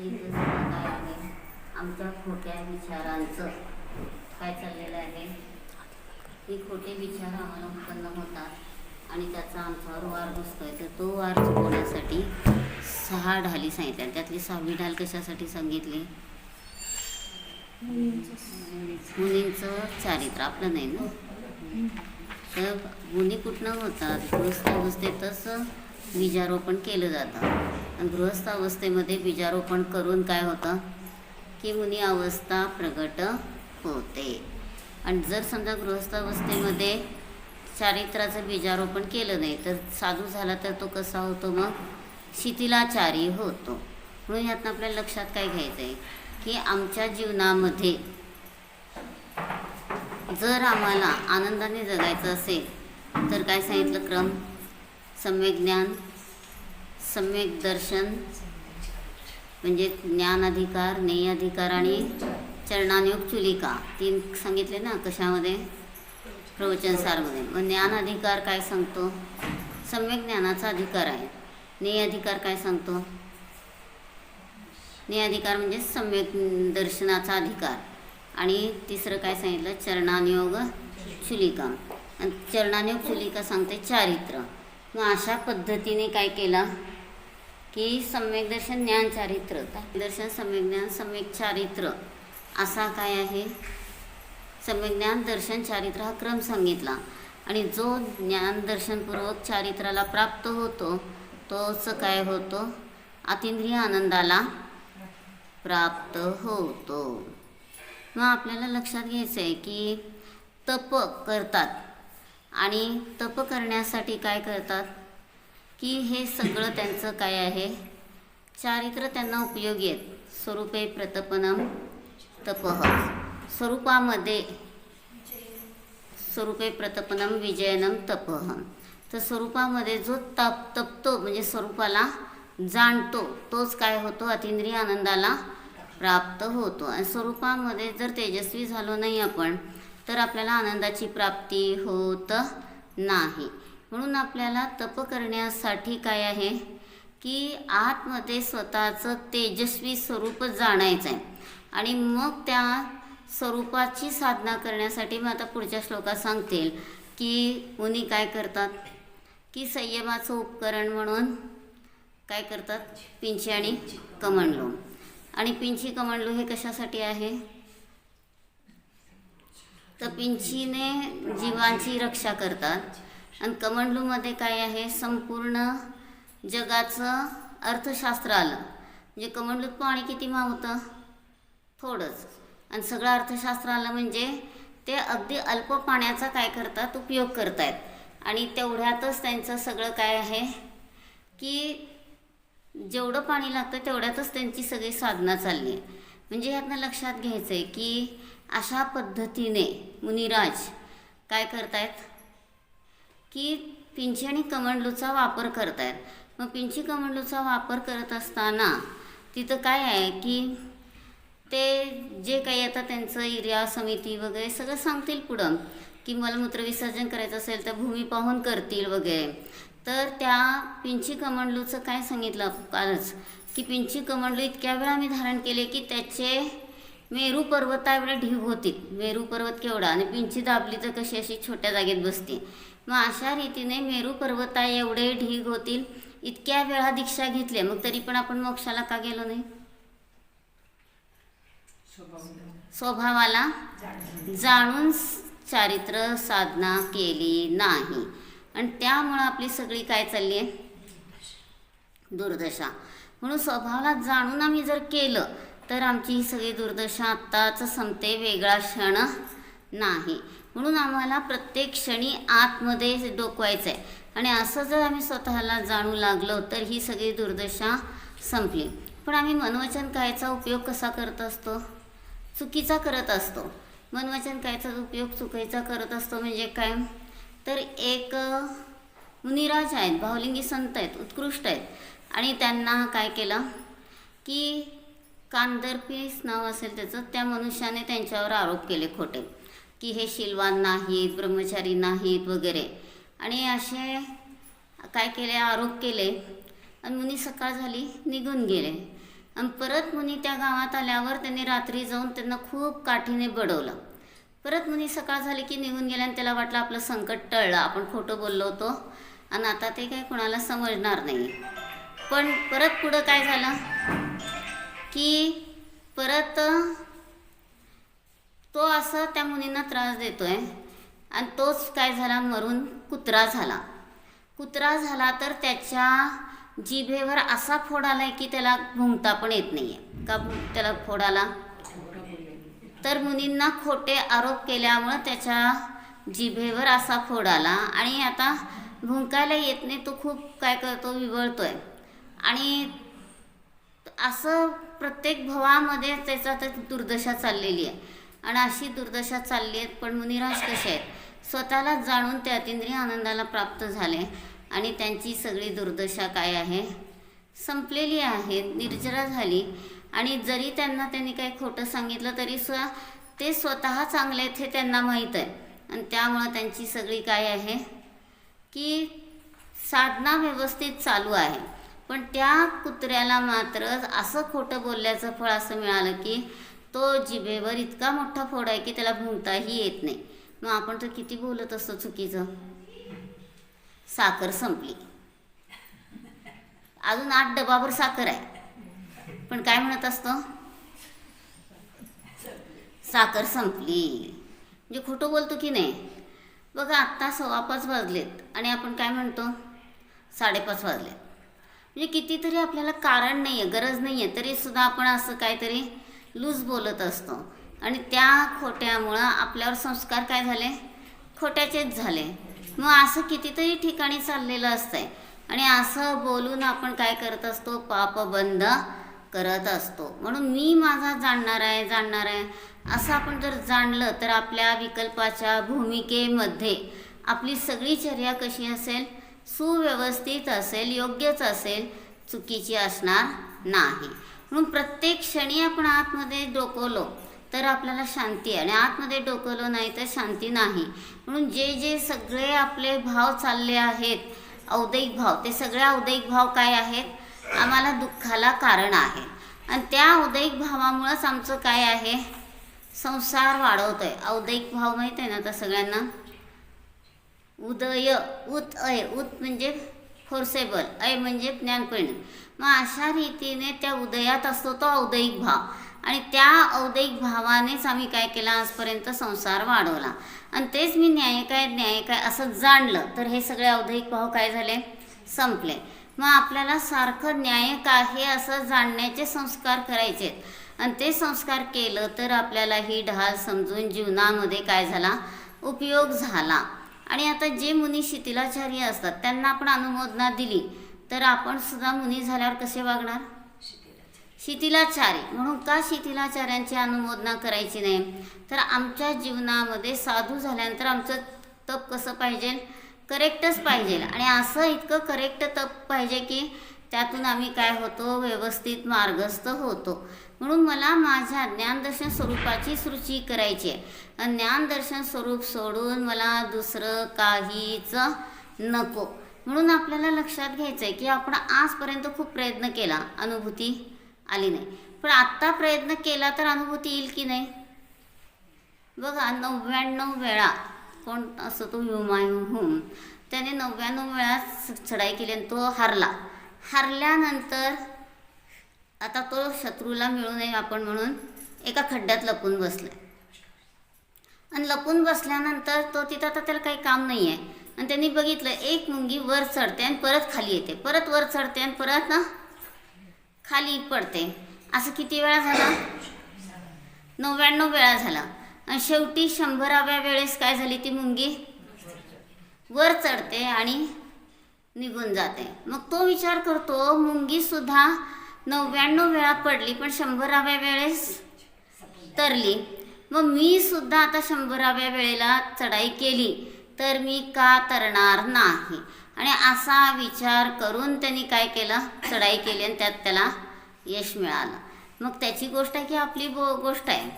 आमचं इथं सगळं काय आहे आमच्या खोट्या विचारांचं काय चाललेलं आहे? हे खोटे विचार आम्हाला उत्पन्न होतात आणि त्याचा आमच्यावर वार बसतोय. तर तो वार चुकवण्यासाठी सहा ढाली सांगितल्या. त्यातली सहावी ढाल कशासाठी सांगितली? मुलींचं चारित्र. आपलं नाही ना? तर मुली कुठनं होतात? गृहस्थ तसं बीजारोपण केलं जातं. आणि गृहस्थ अवस्थेमध्ये बीजारोपण करून काय होतं? की मुनी अवस्था प्रगट होते. आणि जर समजा गृहस्थ अवस्थेमध्ये चारित्राचं बीजारोपण केलं नाही तर साधू झाला तर तो कसा होतो मग? शिथिलाचारी होतो. म्हणून यातनं आपल्याला लक्षात काय घ्यायचं आहे की आमच्या जीवनामध्ये जर आम्हाला आनंदाने जगायचं असेल तर काय सांगितलं क्रम? सम्यक ज्ञान सम्यक दर्शन म्हणजे ज्ञान अधिकार नेय अधिकार आणि चरणानियोग चुलिका. तीन सांगितले ना कशामध्ये? प्रवचनसारमध्ये मग ज्ञान अधिकार काय सांगतो? सम्यक ज्ञानाचा अधिकार आहे. नेय अधिकार काय सांगतो? नेय अधिकार म्हणजे सम्यक दर्शनाचा अधिकार. आणि तिसरं काय सांगितलं? चरणानयोग चुलिका. आणि चरणानियोग चुलिका सांगते चारित्र्य मग अशा पद्धतीने काय केलं की सम्यक दर्शन ज्ञान चारित्र. दर्शन सम्यक ज्ञान सम्यक चारित्र. असा काय आहे? सम्यक ज्ञान दर्शन चारित्र हा क्रम सांगितला. आणि जो ज्ञान दर्शनपूर्वक चारित्राला प्राप्त होतो तोच काय होतो? अतिंद्रिय आनंदाला प्राप्त होतो. मग आपल्याला लक्षात घ्यायचं आहे की तप करतात. आणि तप करण्यासाठी काय करतात? की हे सगळं त्यांचं काय आहे? चारित्र त्यांना उपयोगी आहेत. स्वरूपे प्रतपनम तपह स्वरूपामध्ये स्वरूपे प्रतपनम विजयनम तपह तर स्वरूपामध्ये जो तप तपतो म्हणजे स्वरूपाला जाणतो तोच काय होतो? अतिंद्रिय आनंदाला प्राप्त होतो. आणि स्वरूपामध्ये जर तेजस्वी झालो नाही आपण तर आपल्याला आनंदाची प्राप्ती होत नाही. म्हणून आपल्याला तप करण्यासाठी काय आहे? की आतमध्ये स्वतःचं तेजस्वी स्वरूप जाणायचं आहे आणि मग त्या स्वरूपाची साधना करण्यासाठी मग आता पुढच्या श्लोकात सांगतील की मुनी काय करतात? की संयमाचं उपकरण म्हणून काय करतात? पिंची आणि कमंडलू. आणि पिंची कमंडलू हे कशासाठी आहे? तर पिंचीने जीवांची रक्षा करतात. आणि कमंडलूमध्ये काय आहे? संपूर्ण जगाचं अर्थशास्त्र आलं. म्हणजे कमंडलूत पाणी किती मावतं थोडंच. आणि सगळं अर्थशास्त्र आलं म्हणजे ते अगदी अल्प पाण्याचा काय करतात? उपयोग करतायत. आणि तेवढ्यातच त्यांचं सगळं काय आहे? की जेवढं पाणी लागतं तेवढ्यातच त्यांची सगळी साधना चालली आहे. म्हणजे ह्यातनं लक्षात घ्यायचं आहे की अशा पद्धतीने मुनिराज काय करतायत? की पिंची आणि कमंडलूचा वापर करतायत. मग पिंची कमंडलूचा वापर करत असताना तिथं काय आहे की ते जे काही आता त्यांचं एरिया समिती वगैरे सगळं सांगतील पुढं की मलमूत्र विसर्जन करायचं असेल तर भूमी पाहून करतील वगैरे. तर त्या पिंची कमंडलूचं काय सांगितलं कालच की पिंची कमंडलू इतक्या वेळा आम्ही धारण केले की त्याचे मेरू पर्वताएवढे ढीग होतील मेरू पर्वत केवढा? आणि पिंची दाबली तर कशी अशी छोट्या जागेत बसते? मग अशा रीतीने मेरू पर्वता एवढे ढीग होतील इतक्या वेळा दीक्षा घेतल्या मग तरी पण आपण मोक्षाला का गेलो नाही? स्वभावाला जाणून चारित्र साधना केली नाही. आणि त्यामुळं आपली सगळी काय चालली आहे? दुर्दशा. म्हणून स्वभावाला जाणून आम्ही जर केलं तर आमची ही सगळी दुर्दशा आत्ताच संपते वेगळा क्षण नाही. म्हणून आम्हाला प्रत्येक क्षणी आतमध्ये डोकवायचं आहे आणि असं जर आम्ही स्वतःला जाणू लागलो तर ही सगळी दुर्दशा संपली. पण आम्ही मनवचन कायचा उपयोग कसा करत असतो? चुकीचा करत असतो. मनवचन कायचा उपयोग चुकीचा करत असतो म्हणजे काय? तर एक मुनिराज आहेत भावलिंगी संत आहेत उत्कृष्ट आहेत. आणि त्यांना काय केलं? की कांदरपीस नाव असेल त्याचं त्या मनुष्याने त्यांच्यावर आरोप केले खोटे की हे शिलवान नाहीत ब्रह्मचारी नाहीत वगैरे. आणि असे काय केले आरोप केले आणि मुनी सकाळ झाली निघून गेले. आणि परत मुनी त्या गावात आल्यावर त्यांनी रात्री जाऊन त्यांना खूप काठीने बडवलं. परत मुनी सकाळ झाली की निघून गेल्या आणि त्याला वाटलं आपलं संकट टळलं आपण खोटं बोललो होतो. आणि आता ते काही कोणाला समजणार नाही. पण परत पुढं काय झालं? की परत तो असं त्या मुलींना त्रास देतो आहे आणि तोच काय झाला मरून कुत्रा झाला. कुत्रा झाला तर त्याच्या जिभेवर असा फोड आला आहे की त्याला भुंकता पण येत नाही आहे का त्याला फोड आला? तर मुलींना खोटे आरोप केल्यामुळं त्याच्या जिभेवर असा फोड आला आणि आता भुंकायला येत नाही तो खूप काय करतो विवळतो आहे आणि असं प्रत्येक भवामध्ये त्याचा तर दुर्दशा चाललेली आहे. आणि अशी दुर्दशा चालली आहे पण मुनिराज कसे आहेत? स्वतःला जाणून ते अतिंद्रिय आनंदाला प्राप्त झाले. आणि त्यांची सगळी दुर्दशा काय आहे? संपलेली आहे निर्जरा झाली. आणि जरी त्यांना त्यांनी काही खोटं सांगितलं तरी स्व ते स्वतः चांगले आहेत हे त्यांना माहीत आहे. आणि त्यामुळं त्यांची सगळी काय आहे? की साधना व्यवस्थित चालू आहे. पण त्या कुत्र्याला मात्र असं खोटं बोलल्याचं फळ असं मिळालं की तो जिभेवर इतका मोठा फोड आहे की त्याला भुंकताही येत नाही. मग आपण तर किती बोलत असतो चुकीचं? साखर संपली. अजून आठ डबाभर साखर आहे. पण काय म्हणत असतो? साखर संपली. म्हणजे खोटं बोलतो की नाही? बघा आत्ता सव्वा पाच वाजलेत आणि आपण काय म्हणतो? साडेपाच वाजलेत. म्हणजे कितीतरी आपल्याला कारण नाही आहे गरज नाही आहे तरीसुद्धा आपण असं काहीतरी लूज बोलत असतो. आणि त्या खोट्यामुळं आपल्यावर संस्कार काय झाले? खोट्याचेच झाले. मग असं कितीतरी ठिकाणी चाललेलं असतंय. आणि असं बोलून आपण काय करत असतो? पाप बंद करत असतो. म्हणून मी माझा जाणणार आहे जाणणार आहे. असं आपण जर जाणलं तर आपल्या विकल्पाच्या भूमिकेमध्ये आपली सगळी चर्या कशी असेल? सुव्यवस्थित असेल योग्यच असेल चुकीची असणार नाही. म्हणून प्रत्येक क्षणी आपण आतमध्ये डोकवलो तर आपल्याला शांती आहे. आणि आतमध्ये डोकवलो नाही तर शांती नाही. म्हणून जे जे सगळे आपले भाव चालले आहेत औदैक भाव ते सगळे औदैक भाव काय आहेत? आम्हाला दुःखाला कारण आहे. आणि त्या औदैक भावामुळंच आमचं काय आहे? संसार वाढवतो आहे औदैक भाव माहीत आहे ना तर सगळ्यांना? उदय उत अय उत म्हणजे फोर्सेबल अय म्हणजे ज्ञानपरिणाम मग अशा रीतीने त्या उदयात असतो तो औदयिक भाव. आणि त्या औदयिक भावानेच आम्ही काय केला? आजपर्यंत संसार वाढवला. आणि तेच मी न्याय काय न्याय काय असं जाणलं. तर हे सगळे औदयिक भाव काय झाले? संपले. मग आपल्याला सारखं न्याय काय असं जाणण्याचे संस्कार करायचे आहेत. आणि ते संस्कार केलं तर आपल्याला ही ढाल समजून जीवनामध्ये काय झाला? उपयोग झाला. आणि आता जे मुनी शिथिलाचार्य असतात त्यांना आपण अनुमोदना दिली तर आपण सुद्धा मुनी झाल्यावर कसे वागणार? शिथिलाचारी. म्हणून का शिथिलाचार्यांची अनुमोदना करायची नाही? तर आमच्या जीवनामध्ये साधू झाल्यानंतर आमचं तप कसं पाहिजे? करेक्टच पाहिजे. आणि असं इतकं करेक्ट तप पाहिजे की त्यातून आम्ही काय होतो? व्यवस्थित मार्गस्थ होतो. म्हणून मला माझ्या ज्ञानदर्शन स्वरूपाची सृची करायची आहे. ज्ञानदर्शन स्वरूप सोडून मला दुसरं काहीच नको. म्हणून आपल्याला लक्षात घ्यायचं आहे की आपण आजपर्यंत खूप प्रयत्न केला. अनुभूती आली नाही. पण आत्ता प्रयत्न केला तर अनुभूती येईल की नाही? बघा नव्याण्णव वेळा कोण असं तो हुमायून त्याने नव्याण्णव वेळा चढाई केली आणि तो हरला. हरल्यानंतर आता तो शत्रूला मिळू नये आपण म्हणून एका खड्ड्यात लपून बसला आणि लपून बसल्यानंतर तो तिथं आता त्याला काही काम नाही आहे आणि त्यांनी बघितलं एक मुंगी वर चढते आणि परत खाली येते. परत वर चढते आणि परत ना खाली पडते. असं किती वेळा झाला? नव्याण्णव वेळा झाला. आणि शेवटी शंभराव्या वेळेस काय झाली ती मुंगी? वर चढते आणि निघून जाते. मग तो विचार करतो मुंगीसुद्धा नव्याण्णव वेळा पडली पण शंभराव्या वेळेस तरली. मग मी सुद्धा आता शंभराव्या वेळेला चढाई केली तर मी का तरणार नाही? आणि असा विचार करून त्यांनी काय केलं? चढाई केली आणि त्यात त्याला यश मिळालं. मग त्याची गोष्ट आहे की आपली गो गोष्ट आहे.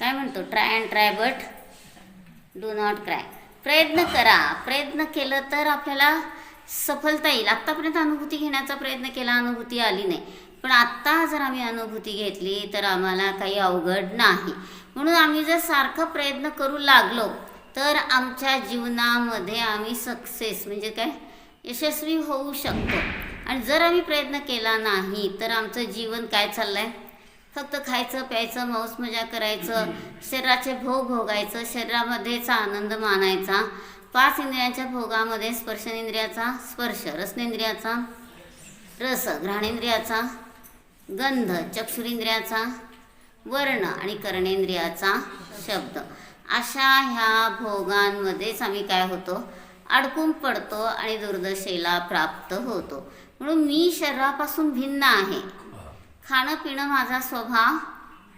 काय म्हणतो? Try and try but do not cry. प्रयत्न करा. प्रयत्न केलं तर आपल्याला सफलता येईल. आत्तापर्यंत अनुभूती घेण्याचा प्रयत्न केला अनुभूती आली नाही. पण आत्ता जर आम्ही अनुभूती घेतली तर आम्हाला काही अवघड नाही. म्हणून आम्ही जर सारखं प्रयत्न करू लागलो तर आमच्या जीवनामध्ये आम्ही सक्सेस म्हणजे काय? यशस्वी होऊ शकतो. आणि जर आम्ही प्रयत्न केला नाही तर आमचं जीवन काय चाललं आहे फक्त खायचं प्यायचं मौज मजा करायचं शरीराचे भोग भोगायचं शरीरामध्येच आनंद मानायचा. पाच इंद्रियांच्या भोगामध्ये स्पर्शनेंद्रियाचा स्पर्श रसनेंद्रियाचा रस घ्राणेंद्रियाचा गंध चक्षुरेंद्रियाचा वर्ण आणि कर्णेंद्रियाचा शब्द. अशा ह्या भोगांमध्येच आम्ही काय होतो? अडकून पडतो आणि दुर्दशेला प्राप्त होतो. म्हणून मी शरीरापासून भिन्न आहे. खाणं पिणं माझा स्वभाव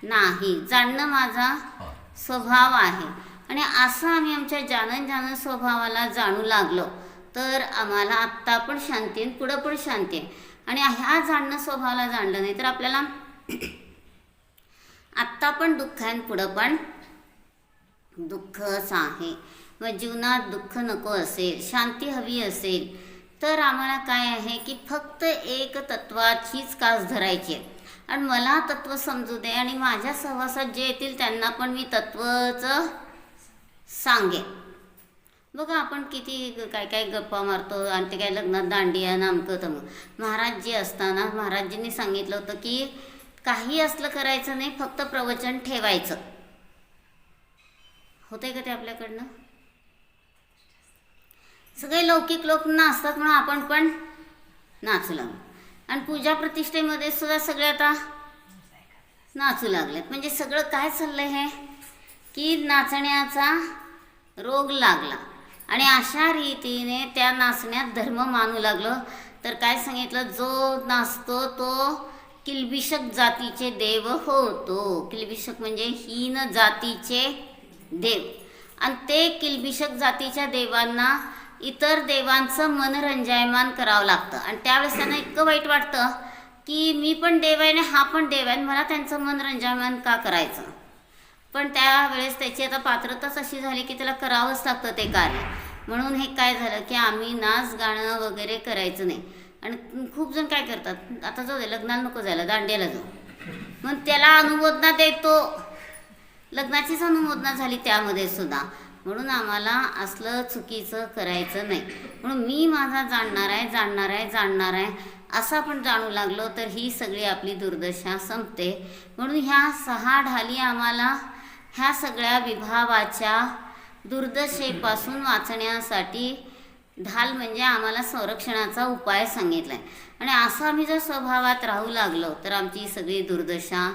नाही. जाणणं माझा स्वभाव आहे. आणि असं आम्ही आमच्या जानन जानन स्वभावाला जाणू लागलो. तर आम्हाला आत्ता पण शांती आहे पुढं पण शांती आहे. आणि ह्या जाणणं स्वभावाला जाणलं नाही तर आपल्याला आत्ता पण दुःख आहे आणि पुढं पण दुःखच आहे. मग जीवनात दुःख नको असेल शांती हवी असेल तर आम्हाला काय आहे की फक्त एक तत्वाचीच कास धरायची आहे. आणि मला तत्व समजू दे आणि माझ्या सहवासात जे येतील त्यांना पण मी तत्वचं सांगे. बघा आपण किती काय काय गप्पा मारतो आणि ते काय लग्नात दांडिया नामकं तमकं महाराज जी असताना महाराजजींनी सांगितलं होतं की काही असलं करायचं नाही फक्त प्रवचन ठेवायचं. होतंय का ते आपल्याकडनं? सगळे लौकिक लोक नाचतात म्हणून आपण पण नाचू लागलो. आणि पूजा प्रतिष्ठेमध्ये सुद्धा सगळे आता नाचू लागलेत. म्हणजे सगळं काय चाललंय हे? की नाचण्याचा रोग लागला. आणि अशा रीतीने त्या नाचण्यात धर्म मानू लागलं. तर काय सांगितलं? जो नाचतो तो किलबिषक जातीचे देव होतो. किलबिषक म्हणजे हीन जातीचे देव. आणि ते किलबिषक जातीच्या देवांना इतर देवांचं मनरंजायमान करावं लागतं. आणि त्यावेळेस त्यांना इतकं वाईट वाटतं की मी पण देव आहे आणि हा पण देव आहे आणि मला त्यांचं मनरंजायमान का करायचं? पण त्यावेळेस त्याची आता पात्रताच अशी झाली की त्याला करावंच लागतं ते कार्य म्हणून हे काय झालं की आम्ही नाच गाणं वगैरे करायचं नाही. आणि खूप जण काय करतात आता जाऊ दे लग्नाला नको जायला दांड्याला जाऊ. मग त्याला अनुमोदना देतो. लग्नाचीच अनुमोदना झाली त्यामध्ये सुद्धा. म्हणून आम्हाला असलं चुकीचं करायचं नाही. म्हणून मी माझा जाणणार आहे जाणणार आहे जाणणार आहे असं आपण जाणू लागलो तर ही सगळी आपली दुर्दशा संपते. म्हणून ह्या सहा ढाली आम्हाला ह्या सगळ्या विभावाच्या दुर्दशेपासून वाचण्यासाठी ढाल म्हणजे आम्हाला संरक्षणाचा उपाय सांगितला आहे आणि असं आम्ही जर स्वभावात राहू लागलो तर आमची सगळी दुर्दशा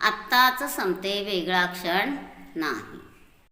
आत्ताच संपते वेगळा क्षण नाही.